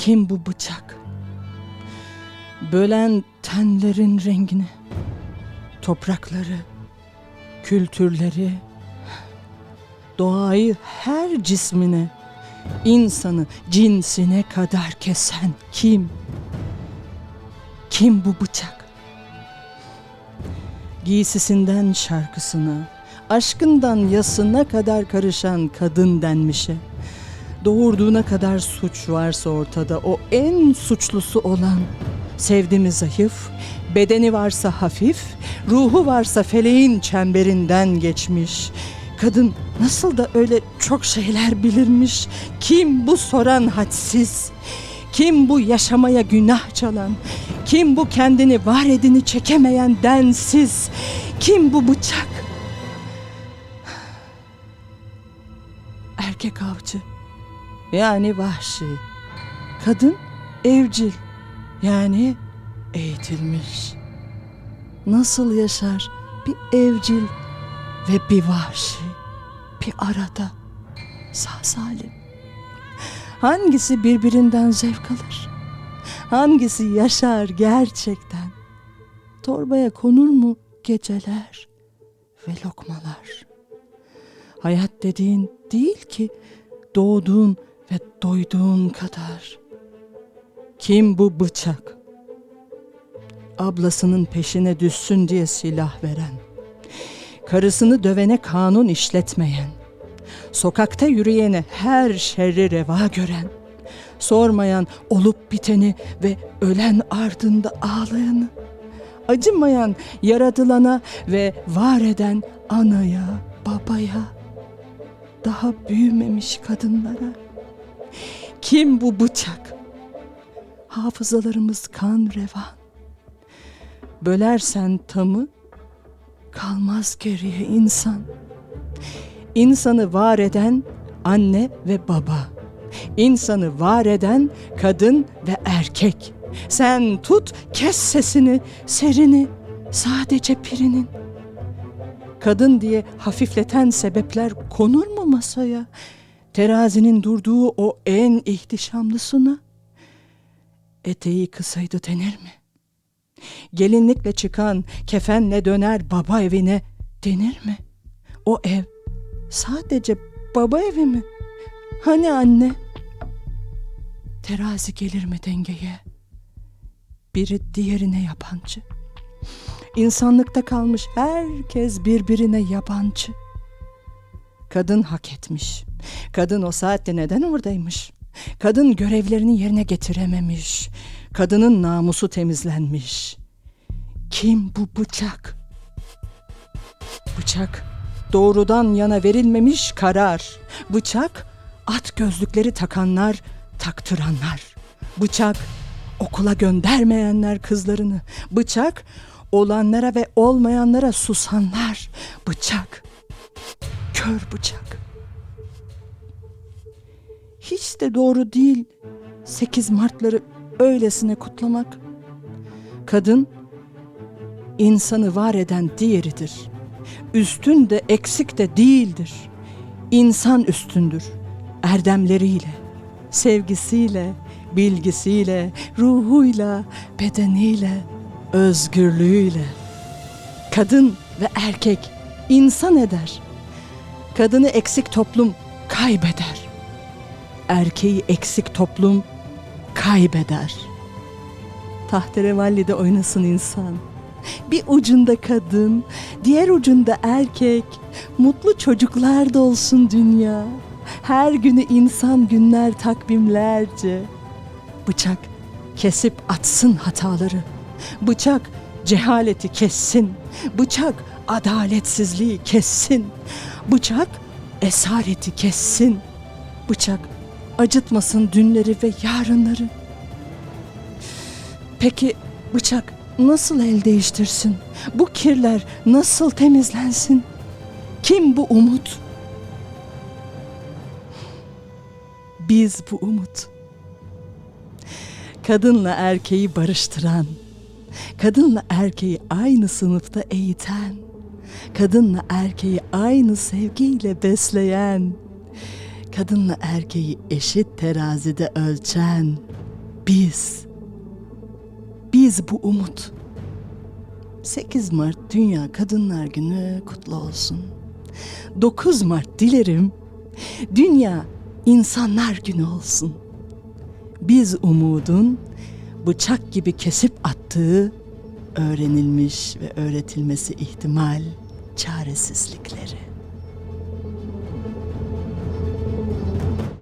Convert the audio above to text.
Kim bu bıçak? Bölen tenlerin rengini, toprakları, kültürleri, doğayı her cismine, insanı cinsine kadar kesen kim? Kim bu bıçak? Giysisinden şarkısına, aşkından yasına kadar karışan kadın denmişe. Doğurduğuna kadar suç varsa ortada o en suçlusu olan sevdimi zayıf, bedeni varsa hafif, ruhu varsa feleğin çemberinden geçmiş. Kadın nasıl da öyle çok şeyler bilirmiş. Kim bu soran hadsiz? Kim bu yaşamaya günah çalan? Kim bu kendini var edini çekemeyen densiz? Kim bu bıçak? Erkek avcı. Yani vahşi. Kadın evcil. Yani eğitilmiş. Nasıl yaşar bir evcil ve bir vahşi bir arada sağ salim? Hangisi birbirinden zevk alır? Hangisi yaşar gerçekten? Torbaya konur mu geceler ve lokmalar? Hayat dediğin değil ki doğduğun ve doyduğun kadar. Kim bu bıçak? Ablasının peşine düşsün diye silah veren, karısını dövene kanun işletmeyen, sokakta yürüyene her şerri reva gören, sormayan olup biteni ve ölen ardında ağlayanı, acımayan yaratılana ve var eden anaya, babaya, daha büyümemiş kadınlara. Kim bu bıçak? Hafızalarımız kan revan. Bölersen tamı kalmaz geriye insan. İnsanı var eden anne ve baba. İnsanı var eden kadın ve erkek. Sen tut kes sesini, serini, sadece pirinin. Kadın diye hafifleten sebepler konur mu masaya? Terazinin durduğu o en ihtişamlısına. Eteği kısaydı denir mi? Gelinlikle çıkan kefenle döner baba evine denir mi? O ev sadece baba evi mi? Hani anne? Terazi gelir mi dengeye? Biri diğerine yabancı. İnsanlıkta kalmış herkes birbirine yabancı. Kadın hak etmiş. Kadın o saatte neden oradaymış? Kadın görevlerini yerine getirememiş. Kadının namusu temizlenmiş. Kim bu bıçak? Bıçak doğrudan yana verilmemiş karar. Bıçak at gözlükleri takanlar, taktıranlar. Bıçak okula göndermeyenler kızlarını. Bıçak olanlara ve olmayanlara susanlar. Bıçak. Kör bıçak. Hiç de doğru değil 8 Mart'ları öylesine kutlamak. Kadın insanı var eden diğeridir. Üstün de eksik de değildir. İnsan üstündür. Erdemleriyle, sevgisiyle, bilgisiyle, ruhuyla, bedeniyle, özgürlüğüyle. Kadın ve erkek insan eder. Kadını eksik toplum kaybeder. Erkeği eksik toplum kaybeder. Tahterevalli'de oynasın insan. Bir ucunda kadın, diğer ucunda erkek. Mutlu çocuklar da olsun dünya. Her günü insan günler takvimlerce. Bıçak kesip atsın hataları. Bıçak cehaleti kessin. Bıçak adaletsizliği kessin. Bıçak esareti kessin. Bıçak acıtmasın dünleri ve yarınları. Peki bıçak nasıl el değiştirsin? Bu kirler nasıl temizlensin? Kim bu umut? Biz bu umut. Kadınla erkeği barıştıran, kadınla erkeği aynı sınıfta eğiten, kadınla erkeği aynı sevgiyle besleyen, kadınla erkeği eşit terazide ölçen, Biz. Biz bu umut. 8 Mart Dünya Kadınlar Günü kutlu olsun. 9 Mart dilerim Dünya İnsanlar Günü olsun. Biz umudun bıçak gibi kesip attığı öğrenilmiş ve öğretilmesi ihtimal çaresizlikleri.